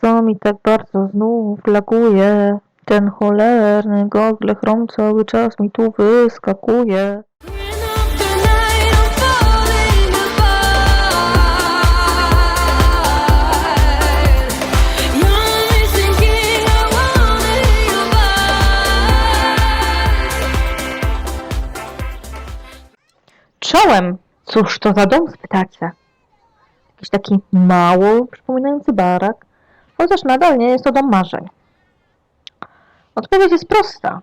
Co mi tak bardzo znów laguje? Ten cholerny Google Chrome cały czas mi tu wyskakuje. Czołem! Cóż to za dom, spytacie? Jakiś taki mało przypominający barak, chociaż nadal nie jest to dom marzeń. Odpowiedź jest prosta.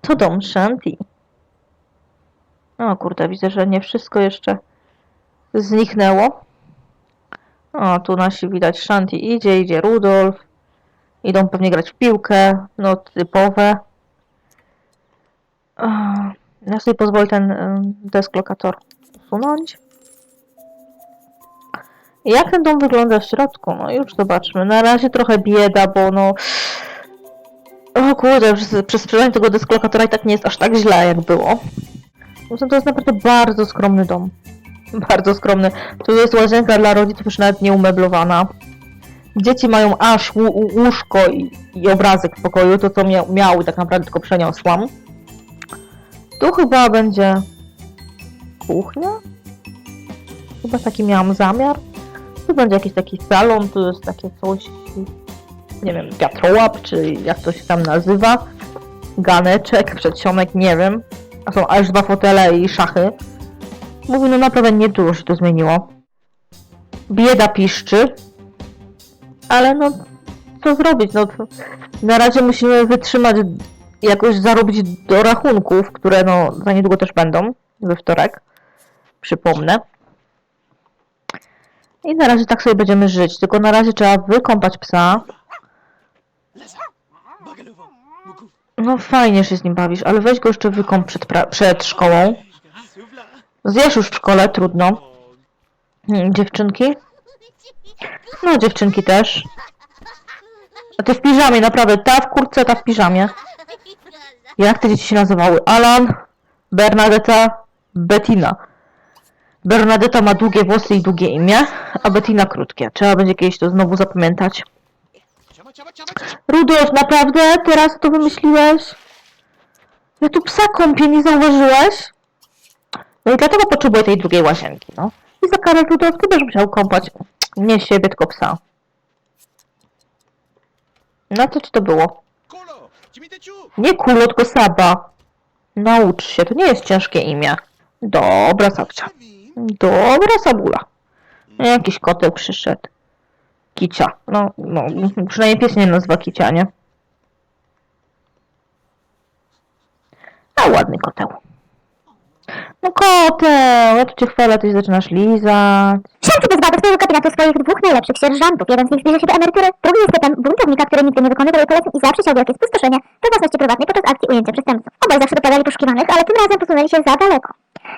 To dom Shanti. O kurde, widzę, że nie wszystko jeszcze zniknęło. O, tu nasi widać Shanti idzie, idzie Rudolf. Idą pewnie grać w piłkę, no typowe. Ja sobie pozwolę ten y, desklokator usunąć. Jak ten dom wygląda w środku? No już zobaczmy. Na razie trochę bieda, bo no... O kurde, przez, sprzedanie tego desklokatora i tak nie jest aż tak źle, jak było. Tym to jest naprawdę bardzo skromny dom. Bardzo skromny. Tu jest łazienka dla rodziców już nawet nie umeblowana. Dzieci mają aż łóżko i, i obrazek w pokoju, to co mia miały tak naprawdę tylko przeniosłam. Tu chyba będzie kuchnia. Chyba taki miałam zamiar. Tu będzie jakiś taki salon, tu jest takie coś, nie wiem, wiatrołap, czy jak to się tam nazywa. Ganeczek, przedsionek, nie wiem. A są aż dwa fotele i szachy. Mówi, no naprawdę nie dużo się to zmieniło. Bieda piszczy. Ale no, co zrobić? No, to na razie musimy wytrzymać jakoś zarobić do rachunków, które no za niedługo też będą, we wtorek, przypomnę. I na razie tak sobie będziemy żyć, tylko na razie trzeba wykąpać psa. No fajnie się z nim bawisz, ale weź go jeszcze wykąp przed, przed szkołą. Zjesz już w szkole, trudno. Hmm, dziewczynki? No dziewczynki też. A ty w piżamie, naprawdę, ta w kurtce, ta w piżamie. Jak te dzieci się nazywały? Alan, Bernadetta, Bettina. Bernadetta ma długie włosy i długie imię, a Bettina krótkie. Trzeba będzie kiedyś to znowu zapamiętać. Rudolf, naprawdę? Teraz to wymyśliłeś? Ja tu psa kąpię, nie zauważyłeś? No i dlatego potrzebuję tej drugiej łazienki, no. I za karę Rudolf, ty będziesz musiał kąpać nie siebie, tylko psa. No to co to było? Nie Kulo, tylko Saba. Naucz się, to nie jest ciężkie imię. Dobra, Sabcia. Dobra, Sabula. Jakiś koteł przyszedł. Kicia. No, no, przynajmniej pies nie nazywa Kicia, nie? A ładny koteł. No koteł, ja tu cię chwalę, ty się zaczynasz lizać. Szanty pozbawia do swojego kabinatu swoich dwóch najlepszych sierżantów. Jeden z nich zbliża się do emerytury, drugi jest typem buntownika, który nigdy nie wykonywał poleceń i zawsze chciał jakieś spustoszenie we własności prywatnej podczas akcji ujęcia przestępców. Obaj zawsze doprawiali poszukiwanych, ale tym razem posunęli się za daleko.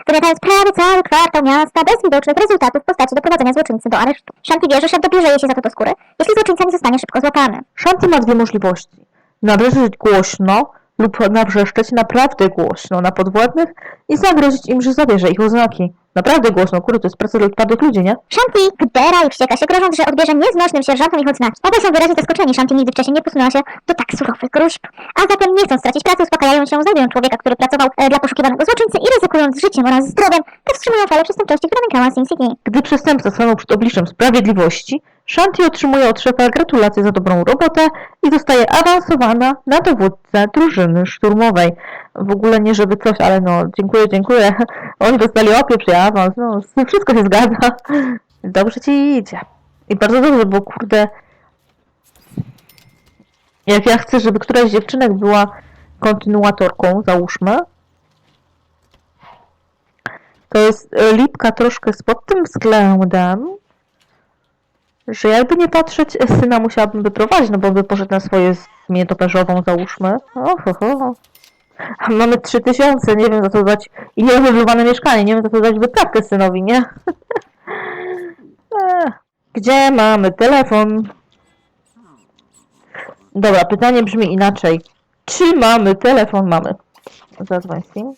Zamiatając prawie cały kwartał miasta bez widocznych rezultatów w postaci doprowadzenia złoczyńcy do aresztu. Shanti wierzy, że dobierze jej się za to do skóry, jeśli złoczyńca nie zostanie szybko złapany. Shanti ma dwie możliwości. Nawrzeszczeć głośno lub nawrzeszczeć naprawdę głośno na podwładnych i zagrozić im, że zabierze ich oznaki. Naprawdę głośno, kurde, to jest praca dla twardych ludzi, nie? Shanti gdera i wścieka się, grożąc, że odbierze nieznośnym sierżantom ich odznaki. Obaj są wyraźnie zaskoczeni, Shanti nigdy wcześniej nie posunęła się do tak surowych gruźb. A zatem, nie chcąc stracić pracy, uspokajają się, znajdują człowieka, który pracował e, dla poszukiwanego złoczyńcy i ryzykując życiem oraz zdrowiem, powstrzymują falę przestępczości, która nękała Sin City. Gdy przestępca stanął przed obliczem sprawiedliwości, Shanti otrzymuje od szefa gratulacje za dobrą robotę i zostaje awansowana na dowódcę drużyny szturmowej. W ogóle nie żeby coś, ale no dziękuję, dziękuję. Oni dostali opieprz i awans, no wszystko się zgadza. Dobrze ci idzie. I bardzo dobrze, bo kurde, jak ja chcę, żeby któraś z dziewczynek była kontynuatorką, załóżmy, to jest lipka troszkę pod tym względem, że jakby nie patrzeć, syna musiałabym wyprowadzić, no bo by poszedł na swoje z nietoperzową, załóżmy. A mamy 3000, nie wiem za co dać, i nieumeblowane mieszkanie, nie wiem za co dać wyprawkę synowi, nie? Gdzie mamy telefon? Dobra, pytanie brzmi inaczej. Czy mamy telefon? Mamy. Zadzwoń Sim.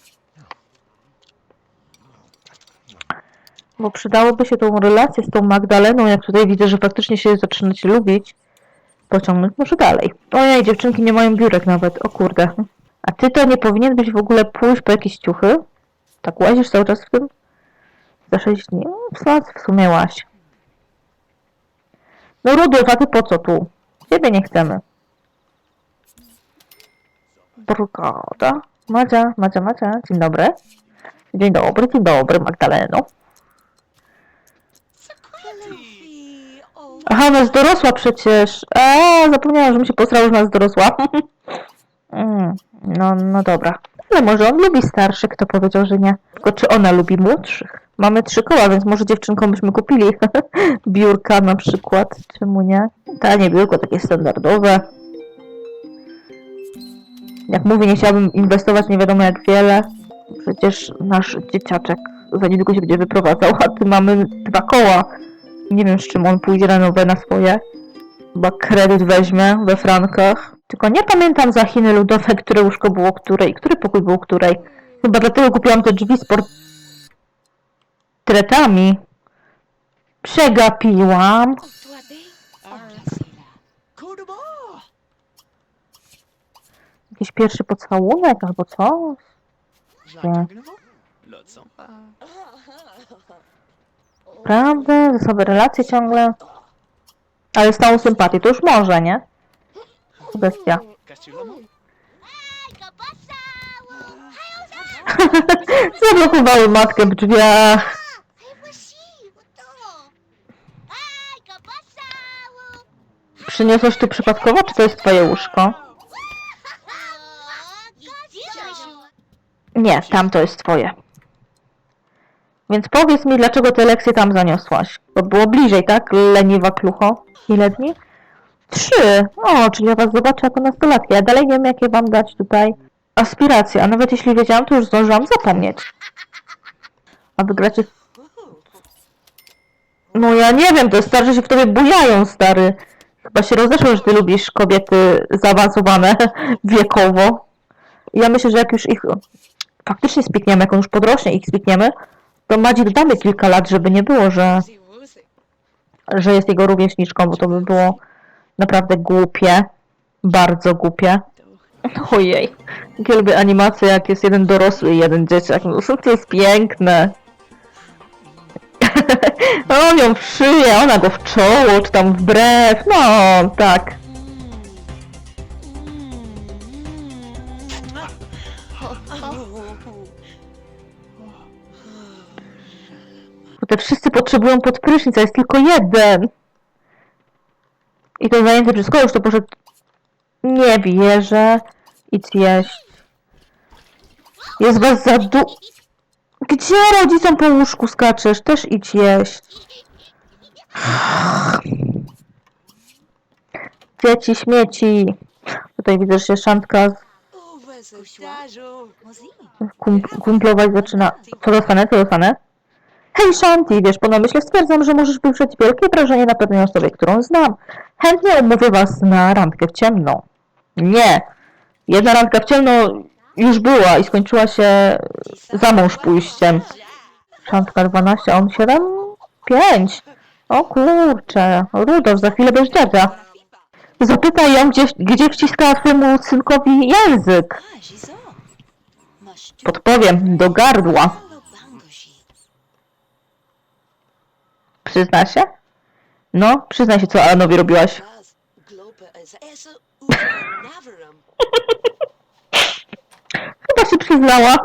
Bo przydałoby się tą relację z tą Magdaleną, jak tutaj widzę, że faktycznie się zaczynacie lubić, pociągnąć może dalej. Ojej, dziewczynki nie mają biurek nawet, o kurde. A ty to nie powinien być w ogóle pójść po jakieś ciuchy? Tak łazisz cały czas w tym? Za 6 dni? No, W sumie- łaź. No Rudolf, a ty po co tu? Ciebie nie chcemy. Brygada. Madzia, Madzia, Madzia. Dzień dobry. Dzień dobry, dzień dobry, Magdaleno. Aha, ona jest dorosła przecież. Eee, zapomniałam, że mi się posrało, że ona jest dorosła. Mm, no, no dobra. Ale może on lubi starszych, kto powiedział, że nie. Tylko czy ona lubi młodszych? Mamy trzy koła, więc może dziewczynkom byśmy kupili biurka na przykład. Czemu nie? Tanie biurko, takie standardowe. Jak mówię, nie chciałabym inwestować nie wiadomo jak wiele. Przecież nasz dzieciaczek za niedługo się będzie wyprowadzał, a ty mamy dwa koła. Nie wiem, z czym on pójdzie na nowe, na swoje. Chyba kredyt weźmie we frankach. Tylko nie pamiętam za Chiny ludowe, które łóżko było której, który pokój był której. Chyba dlatego kupiłam te drzwi z portretami. Przegapiłam. Jakiś pierwszy pocałunek albo co? Nie. Prawda? Ze sobą relacje ciągle. Ale z całą sympatią, to już może, nie? Bestia. Zablokowały matkę w drzwiach. Przyniosłeś tu przypadkowo, czy to jest twoje łóżko? Nie, tam to jest twoje. Więc powiedz mi, dlaczego te lekcje tam zaniosłaś? Bo było bliżej, tak? Leniwa klucho. Ile dni? Trzy. O, czyli ja was zobaczę jako nastolatki. Ja dalej wiem, jakie wam dać tutaj aspiracje. A nawet jeśli wiedziałam, to już zdążyłam zapomnieć. A wygracie... No ja nie wiem, to starsze się w tobie bujają, stary. Chyba się rozeszło, że ty lubisz kobiety zaawansowane wiekowo. Ja myślę, że jak już ich faktycznie spikniemy, jak on już podrośnie ich spikniemy, to Madzik damy kilka lat, żeby nie było, że, że jest jego rówieśniczką, bo to by było naprawdę głupie. Bardzo głupie. Ojej. Jakie lubię animacje, jak jest jeden dorosły i jeden dzieciak. No, to jest piękne. On ją w szyję, ona go w czoło, czy tam w. No, tak. Te wszyscy potrzebują pod prysznic, a jest tylko jeden. I to zajęty przez kogoś, to poszedł... Nie wierzę. Idź jeść. Jest was za du... Gdzie rodzicom po łóżku skaczesz? Też idź jeść. Dzieci, śmieci. Tutaj widzę, że się szantka kum kumplować zaczyna. Co dostanę? Co dostanę? Hej Shanti, wiesz, po namyśle stwierdzam, że możesz wywrzeć wielkie wrażenie na pewnej osobie, którą znam. Chętnie umówię was na randkę w ciemno. Nie. Jedna randka w ciemno już była i skończyła się za mąż pójściem. Szantka 12, a on 7? 5. O kurczę, Rudolf, za chwilę będziesz dziadzia. Zapytaj ją, gdzie, gdzie wciskała twojemu synkowi język. Podpowiem, do gardła. Przyzna się? No, przyznaj się, co Alanowi robiłaś. Chyba się przyznała.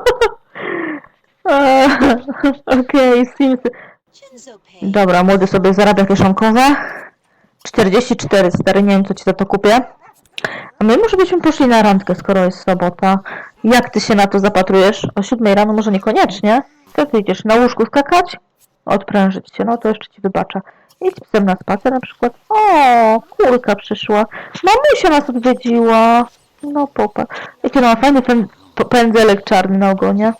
Okej, Simsy. Dobra, młody sobie zarabia kieszonkowe. 44, stary, nie wiem co ci za to kupię. A my może byśmy poszli na randkę, skoro jest sobota. Jak ty się na to zapatrujesz? O 7 rano może niekoniecznie. Co ty idziesz, na łóżku skakać? Odprężyć cię, no to jeszcze ci wybaczę. Idź psem na spacer na przykład. O, kurka przyszła. Mamusia nas odwiedziła. No popa. Jaki ona ma fajny p- pędzelek czarny na ogonie.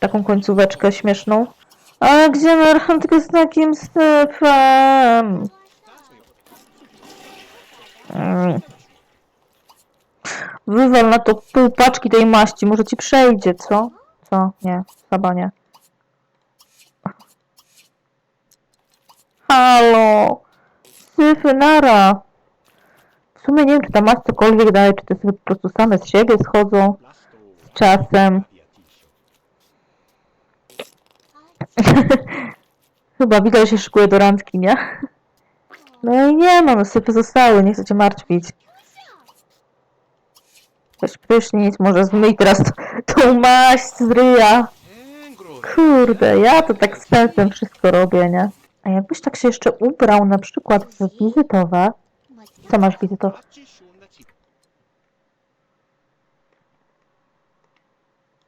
Taką końcóweczkę śmieszną. A gdzie na randkę z takim syfem? Mm. Wywal na to pół paczki tej maści, może ci przejdzie, co? Co? Nie, chyba nie. Halo! Syfy, nara! W sumie nie wiem, czy ta maść cokolwiek daje, czy te syfy po prostu same z siebie schodzą z czasem. Chyba widać, że się szykuje do randki, nie? No i nie ma, no syfy zostały, nie chcę cię martwić. Weź prysznic, może zmyj teraz tą maść z ryja. Kurde, ja to tak z sensem wszystko robię, nie? A jakbyś tak się jeszcze ubrał na przykład w wizytowe. Co masz wizytowe?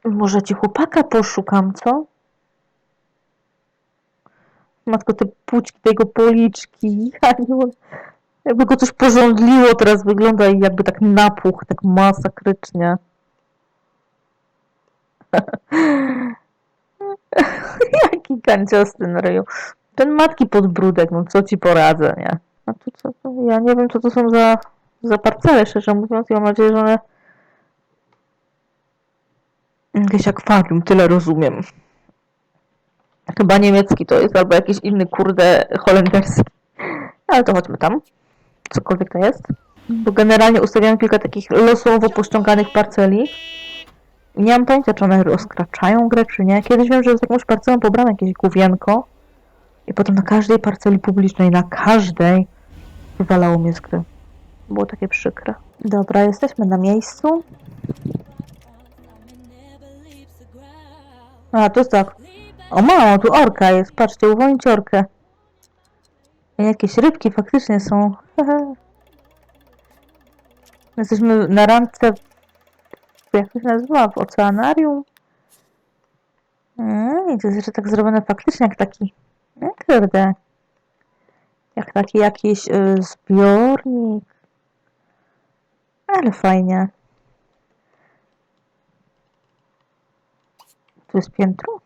Może ci chłopaka poszukam, co? Matko, te pućki, te jego policzki. Jakby go coś porządliło, teraz wygląda i jakby tak napuch, tak masakrycznie. Jaki kanciasty na ryju. Ten matki podbródek, no co ci poradzę, nie? A tu co, to, ja nie wiem, co to są za, za parcele, szczerze mówiąc. Ja mam nadzieję, że one... Jakieś akwarium, tyle rozumiem. Chyba niemiecki to jest, albo jakiś inny, kurde, holenderski. Ale to chodźmy tam. Cokolwiek to jest. Bo generalnie ustawiam kilka takich losowo pościąganych parceli. Nie mam pojęcia, czy one rozkraczają grę, czy nie. Kiedyś wiem, że z jakąś parcelą pobrałem jakieś główienko. I potem na każdej parceli publicznej, na każdej, wywalało mnie z gry. Było takie przykre. Dobra, jesteśmy na miejscu. A, tu jest tak. O mało, tu orka jest. Patrzcie, uwolnić orkę. I Jakieś rybki faktycznie są. Jesteśmy na randce. Jak to się nazywa? W oceanarium. Mm, to jest jeszcze tak zrobione faktycznie jak taki. No kurde. Jak taki jakiś y, zbiornik. Ale fajnie. Tu jest piętro?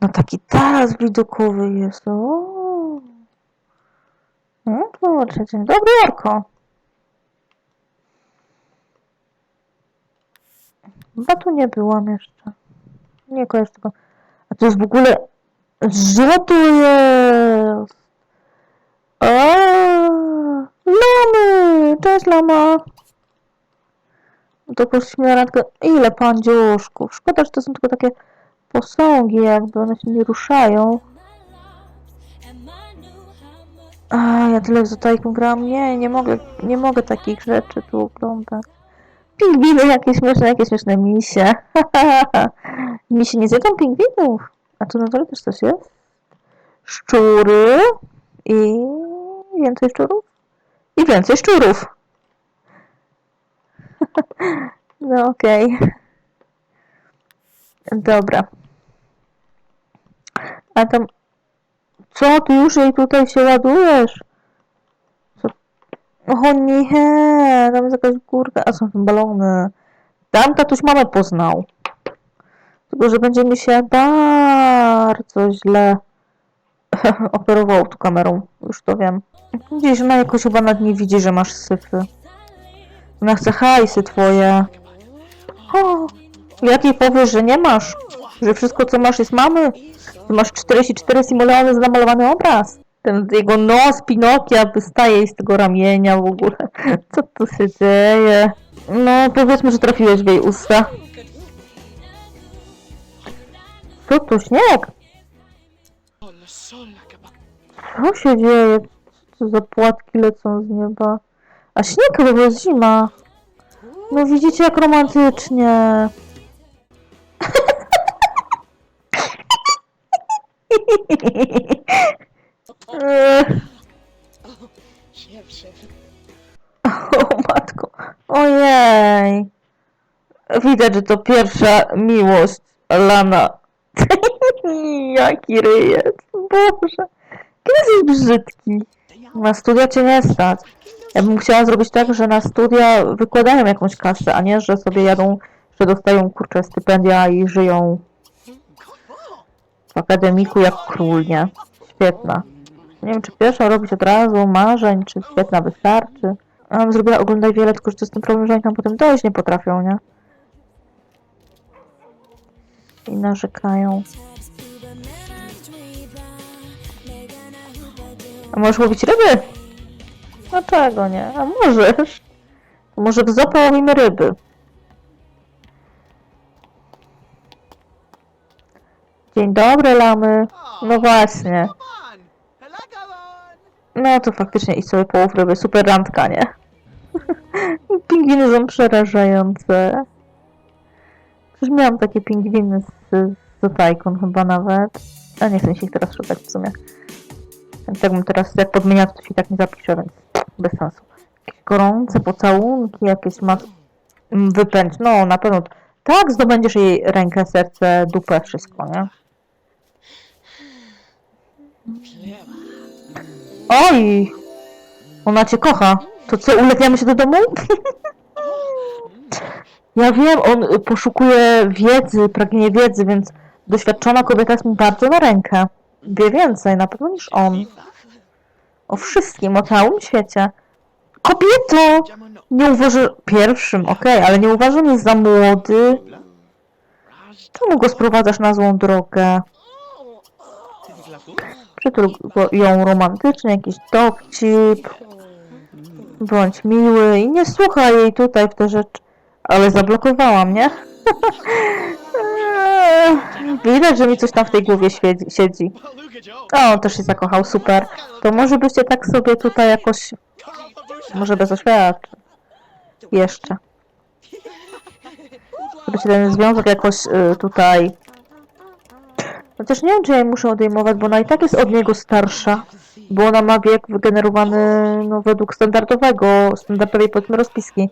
No taki taras widokowy jest. O. No kurczę, dzień dobry, Jarko. Chyba tu nie byłam jeszcze. Nie kojarzę tego. A to jest w ogóle... Co jest? O, Lamy! Cześć, lama! To na randkę. Ile pandziuszków? Szkoda, że to są tylko takie posągi, jakby one się nie ruszają. A, ja tyle w Zotajką gram. Nie, nie mogę, nie mogę takich rzeczy tu oglądać. Pingwiny jakieś śmieszne, jakieś śmieszne misie. Misie nie zjedzą pingwinów. A tu na dole też coś jest? Szczury i więcej szczurów? I więcej szczurów. No okej. Dobra. A tam... Co, ty już jej tutaj się ładujesz? Co? O nie, tam jest jakaś górka, a są tam balony. Tam tatuś mamę poznał. Tylko, że będzie mi się bardzo źle operował tu kamerą. Już to wiem. Gdzieś ona jakoś chyba nad nie widzi, że masz syfy. Ona chce hajsy twoje. O, jak jej powiesz, że nie masz? Że wszystko co masz jest mamy? Ty masz 44 simoleony namalowany obraz. Ten jego nos Pinokia wystaje z tego ramienia w ogóle. Co tu się dzieje? No, powiedzmy, że trafiłeś w jej usta. Co tu, śnieg? Co się dzieje? Co za płatki lecą z nieba? A śnieg chyba jest zima. No widzicie jak romantycznie. O matko. Ojej. Widać, że to pierwsza miłość Lana. Jaki ryjec. Boże. Kiedy jesteś brzydki. Na studia cię nie stać. Ja bym chciała zrobić tak, że na studia wykładają jakąś kasę, a nie, że sobie jadą, że dostają kurczę stypendia i żyją w akademiku jak król, nie? Świetna. Nie wiem, czy pierwsza robić od razu, marzeń, czy świetna wystarczy. Ja bym zrobiła oglądaj wiele, tylko że to jest ten problem, że oni tam potem dojść nie potrafią, nie? I narzekają. A możesz łowić ryby? Dlaczego nie? A możesz. To może w ryby. Dzień dobry, lamy. No właśnie. No to faktycznie idź sobie połów ryby. Super randka, nie? Pingwiny są przerażające. Przecież miałam takie pingwiny z, z Otajkon chyba nawet. A nie chcę się ich teraz szukać w sumie. Więc jakbym teraz, jak podmieniać, to się tak nie zapiszę, więc bez sensu. Gorące pocałunki, jakieś ma... mm, Wypędź, no na pewno. Tak, zdobędziesz jej rękę, serce, dupę, wszystko, nie? Oj! Ona cię kocha. To co, ulegniemy się do domu? ja wiem, on poszukuje wiedzy, pragnie wiedzy, więc doświadczona kobieta jest mu bardzo na rękę. Wie więcej na pewno niż on. O wszystkim, o całym świecie. Kobieto! Nie uważa... Pierwszym, okej, ale nie uważam jest za młody. Czemu go sprowadzasz na złą drogę? Przytul go- ją romantycznie, jakiś dowcip. Bądź miły i nie słuchaj jej tutaj w te rzeczy. Ale zablokowała mnie. Widać, że mi coś tam w tej głowie siedzi. O, on też się zakochał, super. To może byście tak sobie tutaj jakoś... Może bez oświadczeń. Jeszcze. Żebyście ten związek jakoś y, tutaj... Chociaż nie wiem, czy ja jej muszę odejmować, bo ona i tak jest od niego starsza. Bo ona ma wiek wygenerowany no, według standardowego, standardowej powiedzmy rozpiski.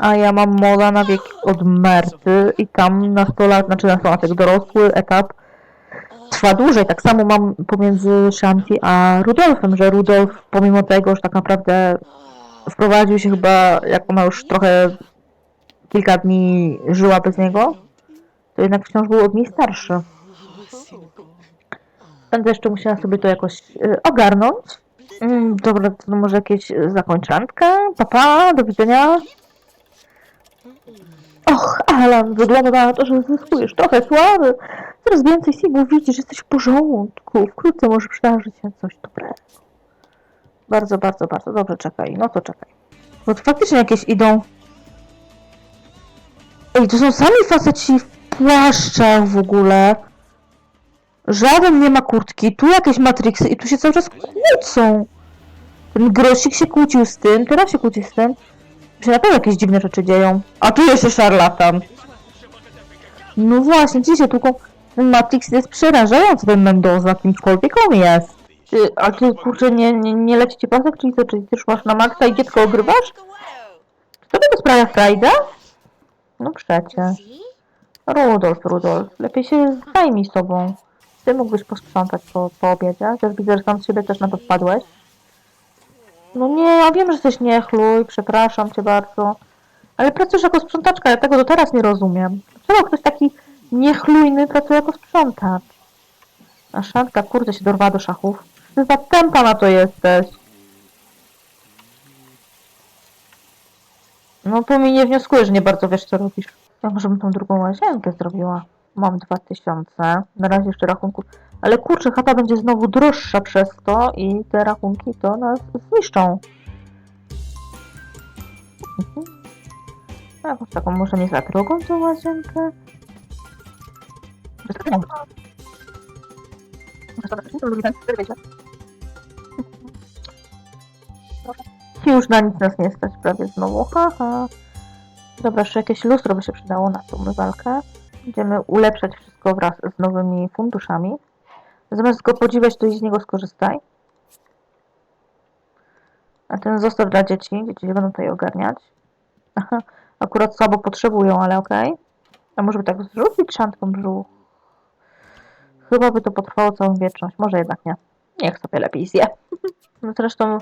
A ja mam moda na wiek od Merty i tam nastolat, znaczy nastolatek dorosły etap trwa dłużej. Tak samo mam pomiędzy Shanti a Rudolfem, że Rudolf pomimo tego, że tak naprawdę wprowadził się chyba, jak ona już trochę kilka dni żyła bez niego, to jednak wciąż był od niej starszy. Będę jeszcze musiała sobie to jakoś y, ogarnąć. Mm, dobra, to może jakieś zakończankę? Papa, do widzenia. Och, Alan, wygląda na to, że zyskujesz trochę sławy. Coraz więcej Sigów widzisz, że jesteś w porządku. Wkrótce może przydarzyć się coś dobrego. Bardzo, bardzo, bardzo dobrze, czekaj. No to czekaj. Bo to faktycznie jakieś idą... Ej, to są sami faceci w płaszczach w ogóle. Żaden nie ma kurtki, tu jakieś matriksy i tu się cały czas kłócą. Ten grosik się kłócił z tym, teraz się kłóci z tym. Się naprawdę jakieś dziwne rzeczy dzieją. A tu jeszcze szarlatan. No właśnie, ci się tłuką. Matrix jest przerażający, ten Mendoza, kimkolwiek on jest. Ty, a ty kurczę, nie, nie, nie leci ci pasek, czyli co, czyli ty już masz na maksa i dziecko ogrywasz? Czy to sprawia frajdę? No przecie. Rudolf, Rudolf, lepiej się zajmij sobą. Ty mógłbyś posprzątać po, po obiedzie. Też widzę, że sam z siebie też na to wpadłeś. No nie, ja wiem, że jesteś niechluj, przepraszam cię bardzo. Ale pracujesz jako sprzątaczka, ja tego do teraz nie rozumiem. Dlaczego ktoś taki niechlujny pracuje jako sprzątacz? A szanka, kurde, się dorwała do szachów. Ty za tempa na to jesteś. No po mi nie wnioskujesz, że nie bardzo wiesz, co robisz. Ja może bym tą drugą łazienkę zrobiła. Mam 2000. Na razie jeszcze rachunków. Ale kurczę, chata będzie znowu droższa przez to i te rachunki to nas zniszczą. Mhm. Jakąś taką może nie za drogą tą łazienkę. I już na nic nas nie stać prawie znowu. Haha. Dobra, jeszcze jakieś lustro by się przydało na tą walkę. Będziemy ulepszać wszystko wraz z nowymi funduszami. Zamiast go podziwiać, to i z niego skorzystaj. A ten zostaw dla dzieci. Dzieci się będą tutaj ogarniać. Aha, akurat słabo potrzebują, ale okej. A może by tak zrzucić szantką brzuch? Chyba by to potrwało całą wieczność. Może jednak nie. Niech sobie lepiej zje. No zresztą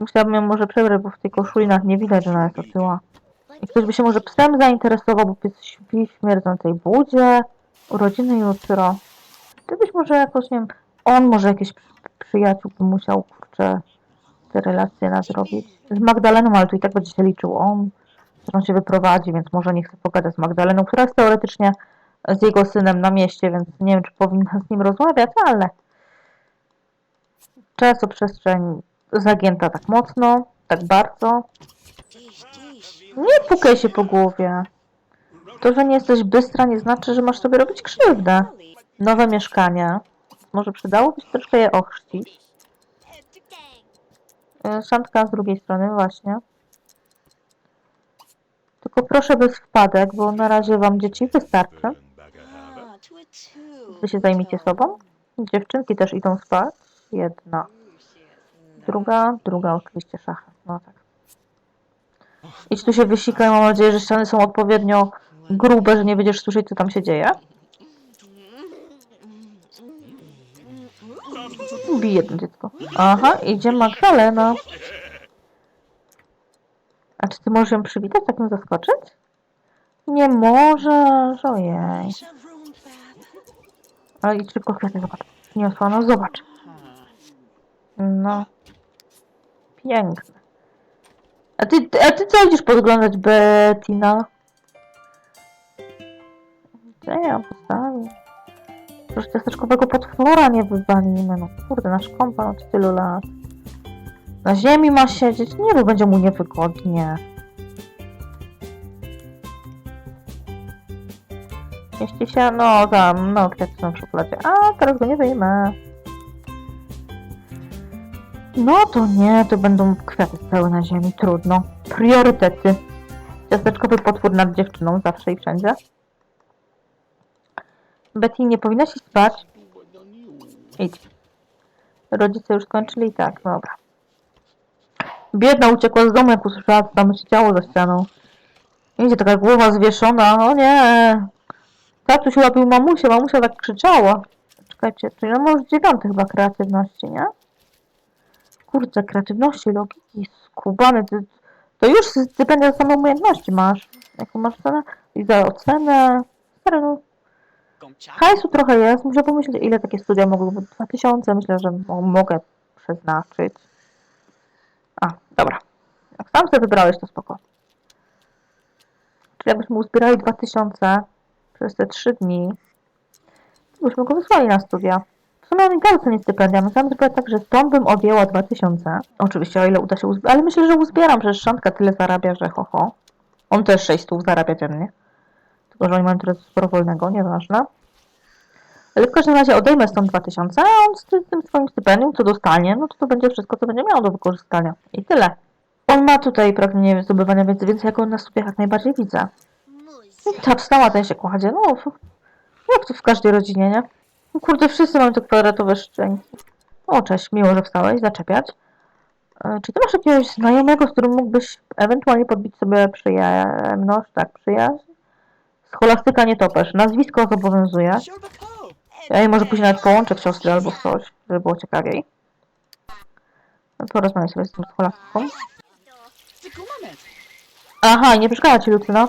musiałabym ją może przebrać, bo w tej koszuli nawet nie widać, że ona jest otyła. I ktoś by się może psem zainteresował, bo pies śpi w śmierdzącej budzie. Urodziny jutro. Ty byś może jakoś, nie wiem, on może jakieś przy- przyjaciół by musiał, kurczę, te relacje nadrobić. Z Magdaleną, ale tu i tak będzie się liczył on. On się wyprowadzi, więc może nie chce pogadać z Magdaleną, która jest teoretycznie z jego synem na mieście, więc nie wiem, czy powinna z nim rozmawiać, ale Czasoprzestrzeń zagięta tak mocno, tak bardzo. Nie pukaj się po głowie. To, że nie jesteś bystra, nie znaczy, że masz sobie robić krzywdę. Nowe mieszkanie. Może przydałoby się troszkę je ochrzcić. E, Szantka z drugiej strony, właśnie. Tylko proszę bez wpadek, bo na razie wam dzieci wystarczy. Wy się zajmijcie sobą. Dziewczynki też idą spać. Jedna. Druga, druga oczywiście szachy. No tak. Idź tu się wysikaj, mam nadzieję, że ściany są odpowiednio grube, że nie będziesz słyszeć, co tam się dzieje. Bije jedno dziecko. Aha, idzie Magdalena. A czy ty możesz ją przywitać, tak ją zaskoczyć? Nie możesz, ojej. Ale i szybko kwiaty, zobacz. Niosła, no zobacz. No. Piękne. A ty, a ty co idziesz podglądać, Bettina? Gdzie ja postawię? Proszę ciasteczkowego potwora nie wywalimy. No kurde, nasz kompan od tylu lat. Na ziemi ma siedzieć. Nie, bo będzie mu niewygodnie. Mieści się, no tam, no kwiaty są w szufladzie. A, teraz go nie wyjmę. No to nie, to będą kwiaty całe na ziemi, trudno. Priorytety. Ciasteczkowy potwór nad dziewczyną, zawsze i wszędzie. Betty, nie powinnaś iść spać? Idź. Rodzice już skończyli i tak, dobra. Biedna uciekła z domu, jak usłyszała, co tam się działo za ścianą. Idzie taka głowa zwieszona, o nie. Tatuś łapił mamusię, mamusia tak krzyczała. Czekajcie, to ja może dziewiąty chyba kreatywności, nie? Kurczę, kreatywności, logiki, skubany, ty, to już stypendia same umiejętności masz. Jaką masz cenę? I za ocenę. Stary, no, hajsu trochę jest, muszę pomyśleć, ile takie studia mogłyby, 2000, myślę, że mo- mogę przeznaczyć. A, dobra. Jak sam sobie wybrałeś, to spoko. Czyli jakbyśmy uzbierali 2000 przez te 3 dni, to byśmy go wysłali na studia. W sumie on i tak ceni stypendia. Myślałam zrobić tak, że stąd bym odjęła 2000. Oczywiście, o ile uda się uzbierać. Ale myślę, że uzbieram, przecież Szantka tyle zarabia, że ho, ho. On też 600 zarabia dziennie. Tylko, że oni mają teraz sporo wolnego, nieważne. Ale w każdym razie odejmę stąd 2000, a on z ty- tym swoim stypendium, co dostanie, no to to będzie wszystko, co będzie miał do wykorzystania. I tyle. On ma tutaj pragnienie zdobywania wiedzy, więc jak on na studiach jak najbardziej widzę. I ta wstała, ten się kładzie. No, f- jak to w każdej rodzinie, nie? No Kurde, wszyscy mają te kwadratowe szczęki. O, cześć, miło, że wstałeś, zaczepiać. E, Czy ty masz jakiegoś znajomego, z którym mógłbyś ewentualnie podbić sobie przyjemność, tak, przyjaźń? Scholastyka nie topesz. Nazwisko zobowiązuje. Ja je może później nawet połączę w siostry albo w coś, żeby było ciekawiej. No porozmawiaj sobie z tą scholastyką. Aha, nie przeszkadza ci Lucyna.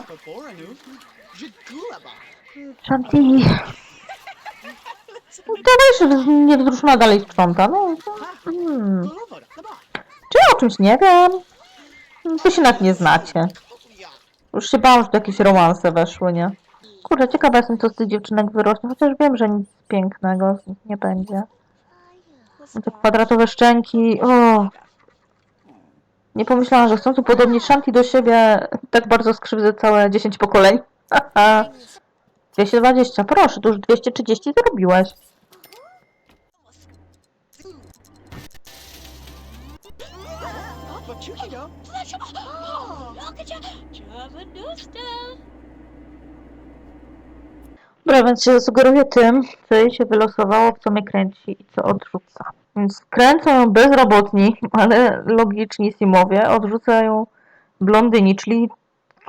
Shanti. To wiesz, niewzruszona dalej sprząta. No, to, hmm. Czy ja o czymś nie wiem? Wy się nawet nie znacie. Już się bałam, że tu jakieś romanse weszły, nie? Kurde, ciekawa jestem, co z tych dziewczynek wyrośnie, chociaż wiem, że nic pięknego z nich nie będzie. Te kwadratowe szczęki, o! Nie pomyślałam, że chcąc upodobnić Shanti do siebie, tak bardzo skrzywdzę całe 10 pokoleń. Haha. 220, proszę, to już 230 zrobiłeś. Dobra, więc się zasugeruję tym, co jej się wylosowało, w co mnie kręci i co odrzuca. Więc kręcą ją bezrobotni, ale logiczni simowie, odrzucają blondyni, czyli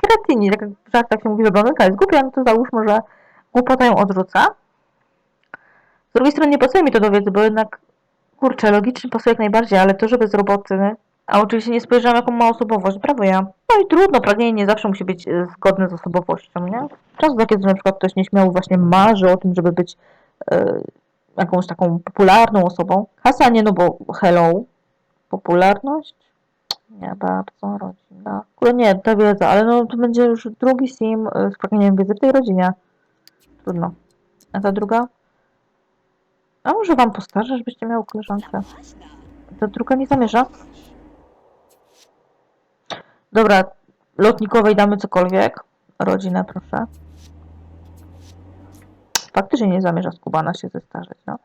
kretyni. Tak jak w żartach się mówi, że blondynka jest głupia, no to załóżmy, że głupota ją odrzuca. Z drugiej strony nie pasuje mi to do wiedzy, bo jednak, kurczę, logicznie pasuje jak najbardziej, ale to, że bezrobotny, a oczywiście nie spojrzałam, jaką ma osobowość, brawo ja. No i trudno, pragnienie nie zawsze musi być e, zgodne z osobowością, nie? Czasem takie, że na przykład ktoś nieśmiało właśnie marzy o tym, żeby być e, jakąś taką popularną osobą. Hasa nie, no bo hello, popularność? Nie bardzo, rodzina. Kurde, nie, ta wiedza, ale no to będzie już drugi sim e, z pragnieniem wiedzy w tej rodzinie. Trudno. A ta druga? A może wam postarzę, żebyście miały koleżankę? Ta druga nie zamierza. Dobra, lotnikowej damy cokolwiek. Rodzinę, proszę. Faktycznie nie zamierza skubana się zestarzeć, no.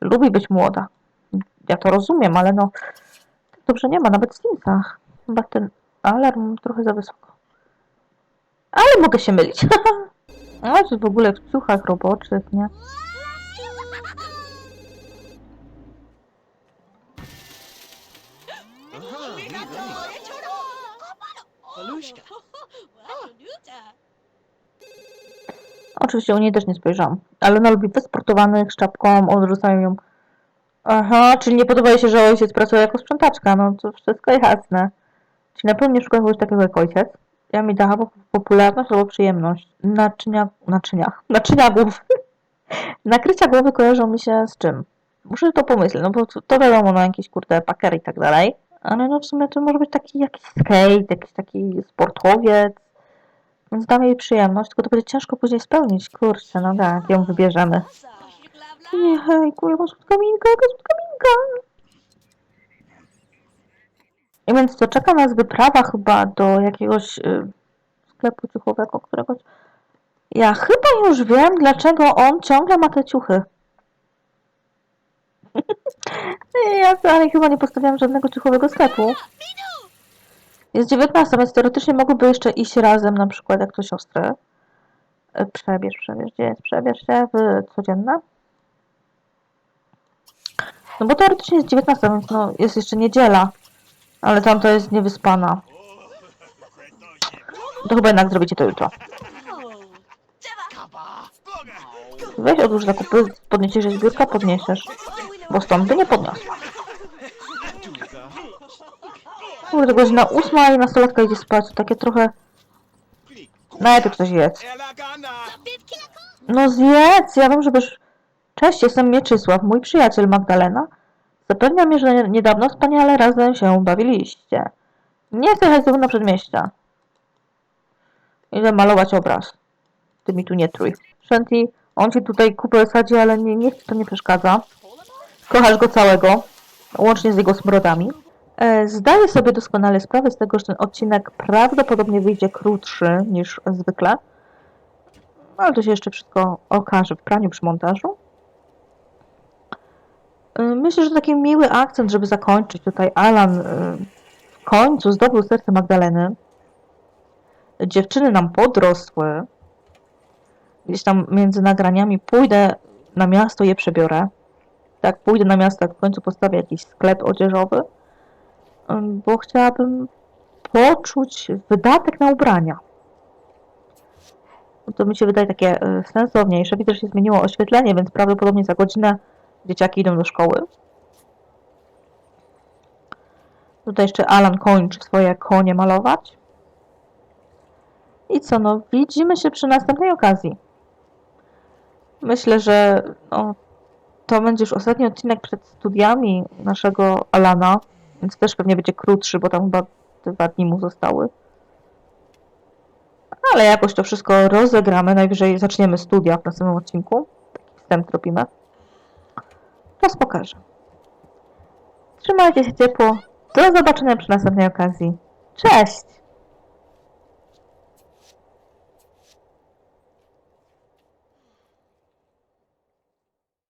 Lubi być młoda. Ja to rozumiem, ale no... Tak dobrze nie ma, nawet w Simsach. Chyba ten alarm trochę za wysoko. Ale mogę się mylić. A, czy w ogóle w psuchach roboczych, nie? Oczywiście u niej też nie spojrzałam. Ale ona lubi wysportowanych z czapką, odrzucają ją. Aha, czyli nie podoba jej się, że ojciec pracuje jako sprzątaczka. No to wszystko jasne. Czyli na pewno nie szuka kogoś takiego jak ojciec. Ja mi dała po- popularność albo przyjemność. Naczynia, naczynia, naczynia głów. Nakrycia głowy kojarzą mi się z czym? Muszę to pomyśleć, no bo to, to wiadomo, no jakieś kurde pakery i tak dalej. Ale no w sumie to może być taki jakiś skate, jakiś taki sportowiec. Więc dam jej przyjemność, tylko to będzie ciężko później spełnić. Kurczę, no tak, ją wybierzemy. Nie, hejku, jaka słodka minka, jaka. I więc to czeka nas wyprawa chyba do jakiegoś y, sklepu ciuchowego, któregoś... Ja chyba już wiem, dlaczego on ciągle ma te ciuchy. ja dalej chyba nie postawiłam żadnego ciuchowego sklepu. Jest 19, więc teoretycznie mogłyby jeszcze iść razem, na przykład jak to siostry. E, Przebierz, przebierz, gdzie jest? Przebierz się w codzienne. No bo teoretycznie jest 19, więc no jest jeszcze niedziela. Ale tam to jest niewyspana. To chyba jednak zrobicie to jutro. Weź odłóż zakupy, podniesiesz zbiórka, podniesiesz. Bo stąd by nie podniosła. Kurde, godzina ósma i nastolatka idzie spać. Takie trochę... Najpierw coś jedz. No zjedz, ja wiem, żebyś... Cześć, jestem Mieczysław, mój przyjaciel Magdalena. Zapewnia mnie, że niedawno wspaniale razem się bawiliście. Nie chcę znowu na przedmieścia. Idę malować obraz. Ty mi tu nie trój. Shanti, on ci tutaj kupę sadzi, ale nie, niech to nie przeszkadza. Kochasz go całego, łącznie z jego smrodami. E, Zdaję sobie doskonale sprawę z tego, że ten odcinek prawdopodobnie wyjdzie krótszy niż zwykle. No, Ale to się jeszcze wszystko okaże w praniu przy montażu. E, Myślę, że taki miły akcent, żeby zakończyć tutaj. Alan e, w końcu zdobył serce Magdaleny. Dziewczyny nam podrosły. Gdzieś tam między nagraniami pójdę na miasto, je przebiorę. Tak, pójdę na miasto, w końcu postawię jakiś sklep odzieżowy. Bo chciałabym poczuć wydatek na ubrania. To mi się wydaje takie y, sensowniejsze. Widzę, że się zmieniło oświetlenie, więc prawdopodobnie za godzinę dzieciaki idą do szkoły. Tutaj jeszcze Alan kończy swoje konie malować. I co, no widzimy się przy następnej okazji. Myślę, że no, to będzie już ostatni odcinek przed studiami naszego Alana, więc też pewnie będzie krótszy, bo tam chyba dwa dni mu zostały. Ale jakoś to wszystko rozegramy. Najwyżej zaczniemy studia w następnym odcinku. Taki wstęp robimy. Czas pokaże. Trzymajcie się ciepło. Do zobaczenia przy następnej okazji. Cześć!